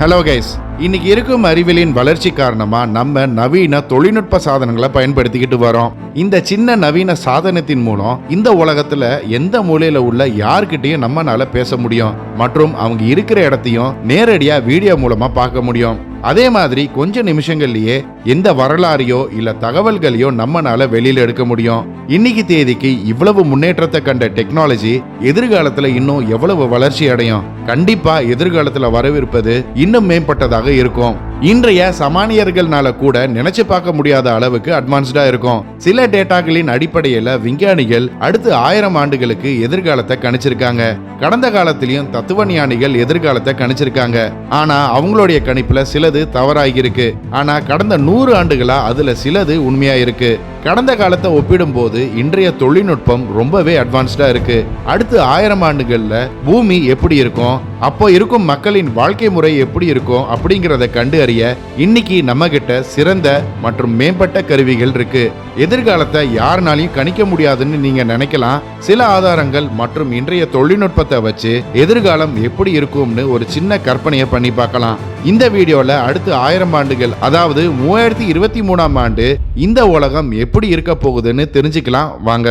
Hello guys இன்னைக்கு இருக்கும் அறிவியலின் வளர்ச்சி காரணமா நம்ம நவீன தொழில்நுட்ப சாதனங்களை பயன்படுத்திக்கிட்டு வரோம். இந்த சின்ன நவீன சாதனத்தின் மூலம் இந்த உலகத்துல எந்த மூலையில உள்ள யார்கிட்டயும் நம்மனால பேச முடியும். மற்றும் அவங்க இருக்கிற இடத்தையும் நேரடியா வீடியோ மூலமா பார்க்க முடியும். அதே மாதிரி கொஞ்ச நிமிஷங்கள்லயே எந்த வரலாறையோ இல்ல தகவல்களையோ நம்மனால வெளியில எடுக்க முடியும். இன்னைக்கு தேதிக்கு இவ்வளவு முன்னேற்றத்தை கண்ட டெக்னாலஜி எதிர்காலத்துல இன்னும் எவ்வளவு வளர்ச்சி அடையும். கண்டிப்பா எதிர்காலத்துல வரவிருப்பது இன்னும் மேம்பட்டதாக இருக்கும். இன்றைய சமானியர்கள்னால கூட நினைச்சு பார்க்க முடியாத அளவுக்கு அட்வான்ஸ்டா இருக்கும். சில டேட்டாக்களின் அடிப்படையில விஞ்ஞானிகள் அடுத்து ஆயிரம் ஆண்டுகளுக்கு எதிர்காலத்தை கணிச்சிருக்காங்க. கடந்த காலத்திலயும் தத்துவ ஞானிகள் எதிர்காலத்தை கணிச்சிருக்காங்க. ஆனா அவங்களுடைய கணிப்புல சிலது தவறாகி ஆனா கடந்த நூறு ஆண்டுகளா அதுல சிலது உண்மையா இருக்கு. கடந்த காலத்தை ஒப்பிடும்போது இன்றைய தொழில்நுட்பம் ரொம்பவே அட்வான்ஸ்டா இருக்கு. அடுத்து ஆயிரம் ஆண்டுகள்ல பூமி எப்படி இருக்கும்? அப்போ இருக்கும் மக்களின் வாழ்க்கை முறை எப்படி இருக்கும்? அப்படிங்கிறத கண்டு அறிய இன்னைக்கு நம்ம கிட்ட சிறந்த மற்றும் மேம்பட்ட கருவிகள் இருக்கு. எதிர்காலத்தை யாருனாலையும் கணிக்க முடியாதுன்னு நீங்க நினைக்கலாம். சில ஆதாரங்கள் மற்றும் இன்றைய தொழில்நுட்பத்தை வச்சு எதிர்காலம் எப்படி இருக்கும்னு ஒரு சின்ன கற்பனையை பண்ணி பார்க்கலாம். இந்த வீடியோல அடுத்து ஆயிரம் ஆண்டுகள் அதாவது மூவாயிரத்தி இருபத்தி மூணாம் ஆண்டு இந்த உலகம் எப்படி எப்படி இருக்க போகுதுன்னு தெரிஞ்சுக்கலாம். வாங்க.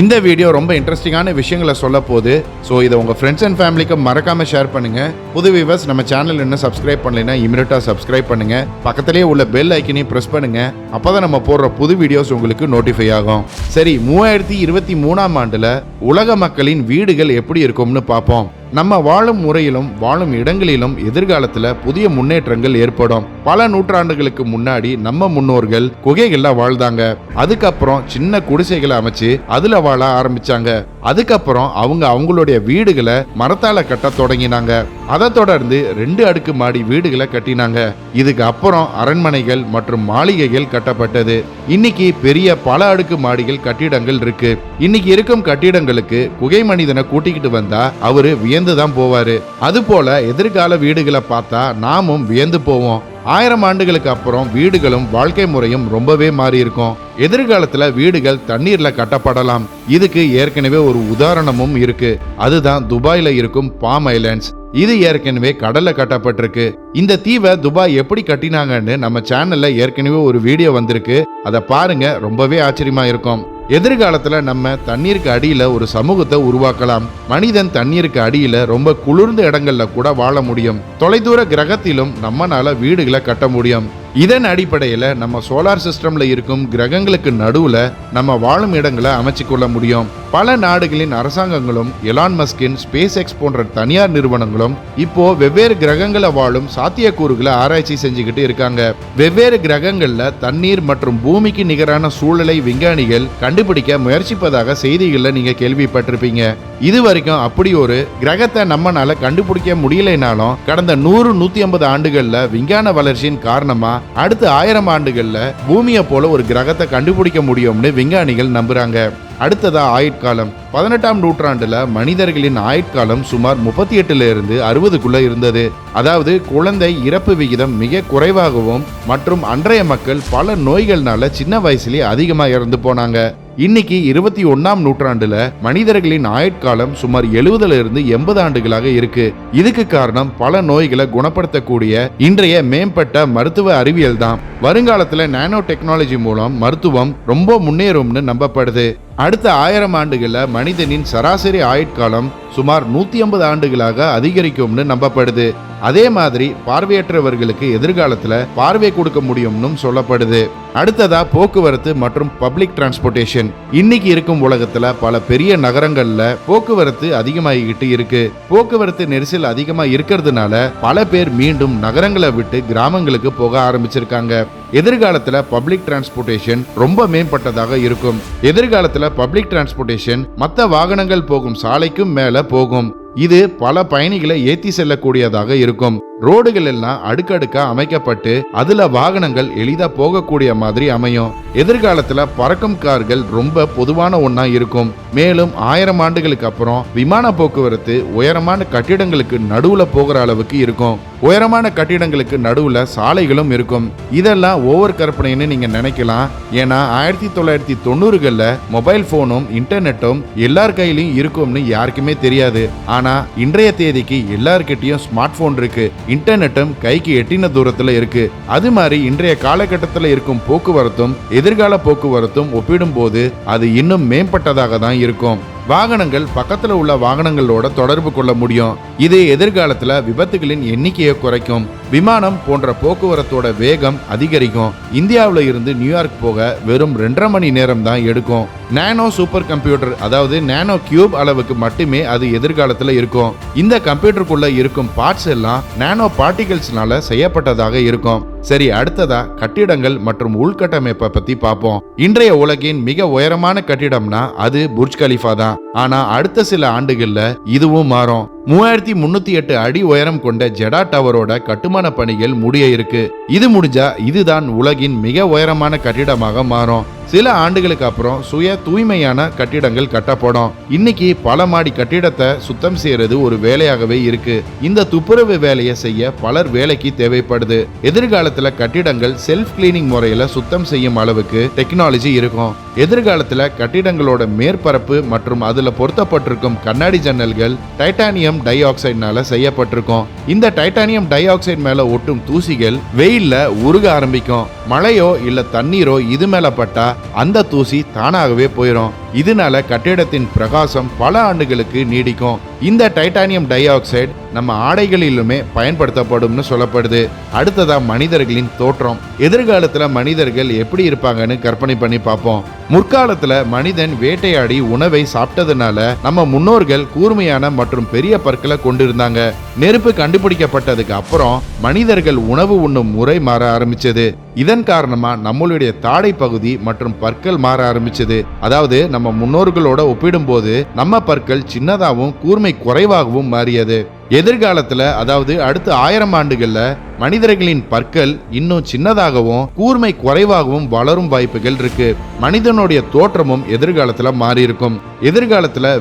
இந்த வீடியோ ரொம்ப இன்ட்ரெஸ்டிங்கான விஷயங்களை சொல்ல போகுது ஸோ இதை உங்கள் ஃப்ரெண்ட்ஸ் அண்ட் ஃபேமிலிக்கு மறக்காமல் ஷேர் பண்ணுங்கள் புது வியூவர்ஸ் நம்ம சேனல் இன்னும் சப்ஸ்கிரைப் பண்ணலைன்னா இமீடியட்டாக சப்ஸ்கிரைப் பண்ணுங்க. பக்கத்திலேயே உள்ள பெல் ஐக்கனையும் ப்ரெஸ் பண்ணுங்கள் அப்போ தான் நம்ம போடுற புது வீடியோஸ் உங்களுக்கு நோட்டிஃபை ஆகும். சரி மூவாயிரத்தி இருபத்தி மூணாம் ஆண்டில் உலக மக்களின் வீடுகள் எப்படி இருக்கும்னு பார்ப்போம். நம்ம வாழும் முறையிலும் வாழும் இடங்களிலும் எதிர்காலத்துல புதிய முன்னேற்றங்கள் ஏற்படும். பல நூற்றாண்டுகளுக்கு முன்னாடி நம்ம முன்னோர்கள் குகைகள்ல வாழ்ந்தாங்க. அதுக்கப்புறம் சின்ன குடிசைகளை அமைச்சு அதுல வாழ ஆரம்பிச்சாங்க. அதுக்கப்புறம் அவங்க அவங்களுடைய வீடுகளை மரத்தால கட்ட தொடங்கினாங்க. அதை தொடர்ந்து ரெண்டு அடுக்கு மாடி வீடுகளை கட்டினாங்க. இதுக்கு அப்புறம் அரண்மனைகள் மற்றும் மாளிகைகள் கட்டப்பட்டது. இன்னைக்கு பெரிய பல அடுக்கு மாடிகள் கட்டிடங்கள் இருக்கு. இன்னைக்கு இருக்கும் கட்டிடங்களுக்கு குகை மனிதனை கூட்டிக்கிட்டு வந்தா அவரு வியந்து தான் போவாரு. அதுபோல எதிர்கால வீடுகளை பார்த்தா நாமும் வியந்து போவோம். ஆயிரம் ஆண்டுகளுக்கு அப்புறம் வீடுகளும் வாழ்க்கை முறையும் ரொம்பவே மாறி இருக்கும் எதிர்காலத்துல வீடுகள் தண்ணீர்ல கட்டப்படலாம். இதுக்கு ஏற்கனவே ஒரு உதாரணமும் இருக்கு. அதுதான் துபாயில இருக்கும் பாம் ஐலாண்ட்ஸ். இது ஏற்கனவே கடல்ல கட்டப்பட்டிருக்கு. இந்த தீவை துபாய் எப்படி கட்டினாங்கன்னு நம்ம சேனல்ல ஏற்கனவே ஒரு வீடியோ வந்திருக்கு. அதை பாருங்க ரொம்பவே ஆச்சரியமா இருக்கும். எதிர்காலத்தில் நம்ம தண்ணீருக்கு அடியில் ஒரு சமூகத்தை உருவாக்கலாம். மனிதன் தண்ணீருக்கு அடியில் ரொம்ப குளிர்ந்த இடங்கள்ல கூட வாழ முடியும். தொலைதூர கிரகத்திலும் நம்மனால வீடுகளை கட்ட முடியும். இதன் அடிப்படையில் நம்ம சோலார் சிஸ்டம்ல இருக்கும் கிரகங்களுக்கு நடுவில் நம்ம வாழும் இடங்களை அமைச்சு கொள்ள முடியும். பல நாடுகளின் அரசாங்கங்களும் எலான் மஸ்கின் ஸ்பேஸ் எக்ஸ் போன்ற தனியார் நிறுவனங்களும் இப்போ வெவ்வேறு கிரகங்களை வாழும் சாத்தியக்கூறுகளை ஆராய்ச்சி செஞ்சுக்கிட்டு இருக்காங்க. வெவ்வேறு கிரகங்கள்ல தண்ணீர் மற்றும் பூமிக்கு நிகரான சூழலை விஞ்ஞானிகள் கண்டுபிடிக்க முயற்சிப்பதாக செய்திகளில் நீங்க கேள்விப்பட்டிருப்பீங்க. இது வரைக்கும் அப்படி ஒரு கிரகத்தை நம்மனால கண்டுபிடிக்க முடியலைனாலும் கடந்த நூறு நூத்தி ஐம்பது ஆண்டுகள்ல விஞ்ஞான வளர்ச்சியின் காரணமா அடுத்த ஆயிரம் ஆண்டுகள்ல பூமியை போல ஒரு கிரகத்தை கண்டுபிடிக்க முடியும்னு விஞ்ஞானிகள் நம்புறாங்க. அடுத்ததா ஆயுட்காலம். பதினெட்டாம் நூற்றாண்டுல மனிதர்களின் ஆயுட்காலம் சுமார் முப்பத்தி எட்டுல இருந்து அறுபதுக்குள்ள இருந்தது. அதாவது குழந்தை இறப்பு விகிதம் மிக குறைவாகவும் மற்றும் அன்றைய மக்கள் பல நோய்கள்னால சின்ன வயசுலேயே அதிகமாக இறந்து போனாங்க. இன்னைக்கு இருபத்தி ஒன்னாம் நூற்றாண்டுல மனிதர்களின் ஆயுட்காலம் சுமார் எழுபதுல இருந்து எண்பது ஆண்டுகளாக இருக்கு. இதுக்கு காரணம் பல நோய்களை குணப்படுத்தக்கூடிய இன்றைய மேம்பட்ட மருத்துவ அறிவியல் தான். வருங்காலத்துல நானோ டெக்னாலஜி மூலம் மருத்துவம் ரொம்ப முன்னேறும்னு நம்பப்படுது. அடுத்த ஆயிரம் ஆண்டுகளில் மனிதனின் சராசரி ஆயுட்காலம் சுமார் நூத்தி ஐம்பது ஆண்டுகளாக அதிகரிக்கும்னு நம்பப்படுது. அதே மாதிரி பார்வையற்றவர்களுக்கு எதிர்காலத்துல பார்வை கொடுக்க முடியும்னு சொல்லப்படுது. அடுத்ததா போக்குவரத்து மற்றும் பப்ளிக் டிரான்ஸ்போர்ட்டேஷன் இன்னைக்கு இருக்கும் உலகத்துல பல பெரிய நகரங்கள்ல போக்குவரத்து அதிகமாகிக்கிட்டு இருக்கு. போக்குவரத்து நெரிசல் அதிகமா இருக்கிறதுனால பல பேர் மீண்டும் நகரங்களை விட்டு கிராமங்களுக்கு போக ஆரம்பிச்சிருக்காங்க. எதிர்காலத்துல பப்ளிக் டிரான்ஸ்போர்ட்டேஷன் ரொம்ப மேம்பட்டதாக இருக்கும். எதிர்காலத்துல பப்ளிக் டிரான்ஸ்போர்ட்டேஷன் மற்ற வாகனங்கள் போகும் சாலைக்கும் மேலே போகும். இது பல பயணிகளை ஏத்தி செல்லக்கூடியதாக இருக்கும். ரோடுகள் எல்லாம் அடுக்கடுக்கா அமைக்கப்பட்டு அதுல வாகனங்கள் எளிதா போகக்கூடிய மாதிரி அமையும். எதிர்காலத்துல பறக்கும் கார்கள் ரொம்ப பொதுவான ஒன்னா இருக்கும். மேலும் ஆயிரம் ஆண்டுகளுக்கு அப்புறம் விமான போக்குவரத்து உயரமான கட்டிடங்களுக்கு நடுவுல போகிற அளவுக்கு இருக்கும். உயரமான கட்டிடங்களுக்கு நடுவுல சாலைகளும் இருக்கும். இதெல்லாம் ஓவர் கற்பனைன்னு நீங்க நினைக்கலாம். ஏன்னா ஆயிரத்தி தொள்ளாயிரத்தி தொண்ணூறுகள்ல மொபைல் போனும் இன்டர்நெட்டும் எல்லார் கையிலயும் இருக்கும்னு யாருக்குமே தெரியாது. ஆனால் இன்றைய தேதிக்கு எல்லார்கிட்டயும் ஸ்மார்ட் ஃபோன் இருக்கு. இன்டர்நெட்டும் கைக்கு எட்டின தூரத்தில் இருக்கு. அது மாதிரி இன்றைய காலகட்டத்தில் இருக்கும் போக்குவரத்தும் எதிர்கால போக்குவரத்தும் ஒப்பிடும்போது அது இன்னும் மேம்பட்டதாக தான் இருக்கும். வாகனங்கள் பக்கத்தில் உள்ள வாகனங்களோட தொடர்பு கொள்ள முடியும். இது எதிர்காலத்தில் விபத்துகளின் எண்ணிக்கையை குறைக்கும். விமானம் போன்ற போக்குவரத்தோட வேகம் அதிகரிக்கும். இந்தியாவில் இருந்து நியூயார்க் போக வெறும் ரெண்டரை மணி நேரம் தான் எடுக்கும். நானோ சூப்பர் கம்ப்யூட்டர் அதாவது நானோ கியூப் அளவுக்கு மட்டுமே அது எதிர்காலத்தில் இருக்கும். இந்த கம்ப்யூட்டருக்குள்ள இருக்கும் பார்ட்ஸ் எல்லாம் நானோ பார்ட்டிகல்ஸ்னால செய்யப்பட்டதாக இருக்கும். சரி அடுத்ததா கட்டிடங்கள் மற்றும் உள்கட்டமைப்பை பத்தி பார்ப்போம் இன்றைய உலகின் மிக உயரமான கட்டிடம்னா அது புர்ஜ் கலிஃபா தான். ஆனா அடுத்த சில ஆண்டுகள்ல இதுவும் மாறும். மூவாயிரத்தி முன்னூத்தி எட்டு அடி உயரம் கொண்ட ஜெடா டவரோட கட்டுமான பணிகள் முடிய இருக்கு. இது முடிஞ்சா இதுதான் உலகின் மிக உயரமான கட்டிடமாக மாறும். சில ஆண்டுகளுக்கு அப்புறம் சுய தூய்மையான கட்டிடங்கள் கட்டப்படும். இன்னைக்கு பல மாடி கட்டிடத்தை சுத்தம் செய்யறது ஒரு வேலையாகவே இருக்கு. இந்த துப்புரவு வேலையை செய்ய பலர் வேலைக்கு தேவைப்படுது. எதிர்கால எதிர்காலத்துல கட்டிடங்கள் செல்ஃப் கிளீனிங் முறையில சுத்தம் செய்யும் அளவுக்கு டெக்னாலஜி இருக்கும். எதிர்காலத்துல கட்டிடங்களோட மேற்பரப்பு மற்றும் அதுல பொருத்தப்பட்டிருக்கும் கண்ணாடி ஜன்னல்கள் டைட்டானியம் டை ஆக்சைடுனால செய்யப்பட்டிருக்கும். இந்த டைட்டானியம் டை ஆக்சைடு மேல ஒட்டும் தூசிகள் வெயில்ல உருக ஆரம்பிக்கும். மழையோ இல்ல தண்ணீரோ இது மேல பட்டா அந்த தூசி தானாகவே போயிடும் இதனால கட்டிடத்தின் பிரகாசம் பல ஆண்டுகளுக்கு நீடிக்கும். இந்த டைட்டானியம் டை ஆக்சைடு நம்ம ஆடைகளிலுமே பயன்படுத்தப்படும்னு சொல்லப்படுது. அடுத்ததாக மனிதர்களின் தோற்றம். எதிர்காலத்துல மனிதர்கள் எப்படி இருப்பாங்கன்னு கற்பனை பண்ணி பார்ப்போம். முற்காலத்துல மனிதன் வேட்டையாடி உணவை சாப்பிட்டதுனால நம்ம முன்னோர்கள் கூர்மையான மற்றும் பெரிய பற்களை கொண்டிருந்தாங்க. நெருப்பு கண்டுபிடிக்கப்பட்டதுக்கு அப்புறம் மனிதர்கள் உணவு உண்ணும் முறை மாற ஆரம்பிச்சது. இதன் காரணமாக நம்மளுடைய தாடை பகுதி மற்றும் பற்கள் மாற ஆரம்பிச்சது. அதாவது நம்ம முன்னோர்களோட ஒப்பிடும்போது நம்ம பற்கள் சின்னதாகவும் கூர்மை குறைவாகவும் மாறியது. எதிர்காலத்தில் அதாவது அடுத்த ஆயிரம் ஆண்டுகளில் மனிதர்களின் பற்கள் இன்னும் சின்னதாகவும் கூர்மை குறைவாகவும் வளரும் வாய்ப்புகள் இருக்கு. மனிதனுடைய தோற்றமும் எதிர்காலத்தில் மாறி இருக்கும்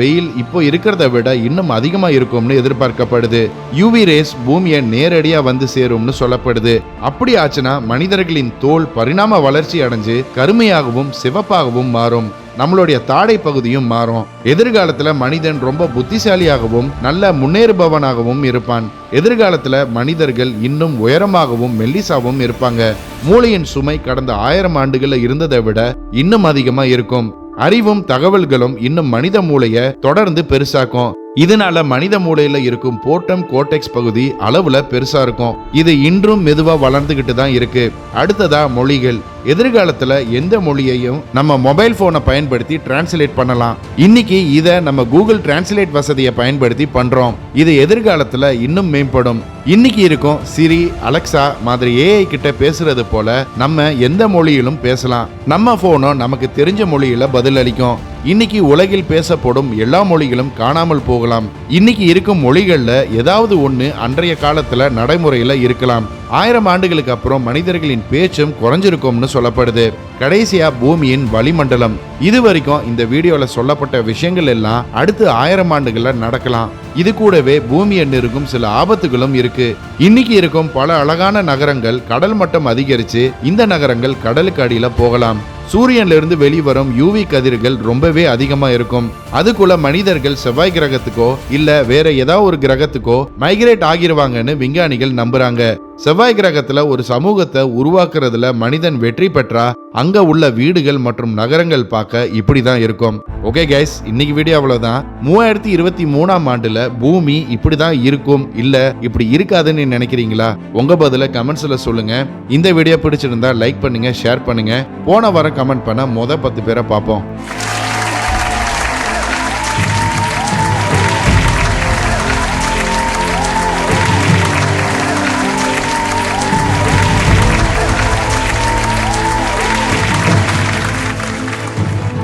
வெயில் இப்போ இருக்கிறத விட இன்னும் அதிகமாக இருக்கும்னு எதிர்பார்க்கப்படுது. யூவி ரேஸ் பூமியை நேரடியாக வந்து சேரும்னு சொல்லப்படுது. அப்படி ஆச்சுன்னா மனிதர்களின் தோல் பரிணாம வளர்ச்சி அடைஞ்சு கருமையாகவும் சிவப்பாகவும் மாறும். நம்மளுடைய தாடை பகுதியும் மாறும். எதிர்காலத்துல மனிதன் ரொம்ப புத்திசாலியாகவும் நல்ல முன்னேறுபவனாகவும் இருப்பான். எதிர்காலத்துல மனிதர்கள் இன்னும் உயரமாகவும் மெல்லிசாவும் இருப்பாங்க. மூளையின் சுமை கடந்த ஆயிரம் ஆண்டுகள்ல இருந்ததை விட இன்னும் அதிகமா இருக்கும். அறிவும் தகவல்களும் இன்னும் மனித மூளைய தொடர்ந்து பெருசாக்கும். இதனால மனித மூளையில இருக்கும் போட்டம் கோட்டெக்ஸ் பகுதி அளவுல பெருசா இருக்கும். இது இன்றும் மெதுவா வளர்ந்துகிட்டு தான் இருக்கு. அடுத்ததா மொழிகள். எதிர்காலத்துல எந்த மொழியையும் நம்ம மொபைல் போனை பயன்படுத்தி டிரான்ஸ்லேட் பண்ணலாம். இன்னைக்கு இத நம்ம கூகுள் டிரான்ஸ்லேட் வசதியை பயன்படுத்தி பண்றோம். இது எதிர்காலத்துல இன்னும் மேம்படும். இன்னைக்கு இருக்கும் சிரி அலெக்சா மாதிரி ஏஐ கிட்ட பேசுறது போல நம்ம எந்த மொழியிலும் பேசலாம். நம்ம போனும் நமக்கு தெரிஞ்ச மொழியில பதிலளிக்கும். இன்னைக்கு உலகில் பேசப்படும் எல்லா மொழிகளும் காணாமல் போகலாம். இன்னைக்கு இருக்கும் மொழிகள்ல ஏதாவது ஒண்ணு அன்றைய காலத்துல நடைமுறையில இருக்கலாம். ஆயிரம் ஆண்டுகளுக்கு அப்புறம் மனிதர்களின் பேச்சும் குறைஞ்சிருக்கும்னு சொல்லப்படுது. கடைசியா பூமியின் வளிமண்டலம். இது வரைக்கும் இந்த வீடியோல சொல்லப்பட்ட விஷயங்கள் எல்லாம் அடுத்து ஆயிரம் ஆண்டுகள்ல நடக்கலாம். இது கூடவே பூமியை நெருங்கும் சில ஆபத்துகளும் இருக்கு. இன்னைக்கு இருக்கும் பல அழகான நகரங்கள் கடல் மட்டம் அதிகரிச்சு இந்த நகரங்கள் கடலுக்கு அடியில போகலாம். சூரியன்ல இருந்து வெளிவரும் யூவி கதிர்கள் ரொம்பவே அதிகமா இருக்கும். அதுக்குள்ள மனிதர்கள் செவ்வாய் கிரகத்துக்கோ இல்ல வேற ஏதாவது ஒரு கிரகத்துக்கோ மைக்ரேட் ஆகிருவாங்கன்னு விஞ்ஞானிகள் நம்புறாங்க. செவ்வாய் கிரகத்துல ஒரு சமூகத்தை உருவாக்குறதுல மனிதன் வெற்றி பெற்றா அங்க உள்ள வீடுகள் மற்றும் நகரங்கள் பார்க்க இப்படி தான் இருக்கும். ஓகே கைஸ் இன்னைக்கு வீடியோ அவ்வளவுதான். மூவாயிரத்தி இருபத்தி மூணாம் ஆண்டுல பூமி இப்படி தான் இருக்கும். இல்ல இப்படி இருக்காதுன்னு நினைக்கிறீங்களா? உங்க பதில கமெண்ட்ஸ்ல சொல்லுங்க. இந்த வீடியோ பிடிச்சிருந்தா லைக் பண்ணுங்க ஷேர் பண்ணுங்க. போன வாரம் கமெண்ட் பண்ண மொதல் பத்து பேரை பார்ப்போம்.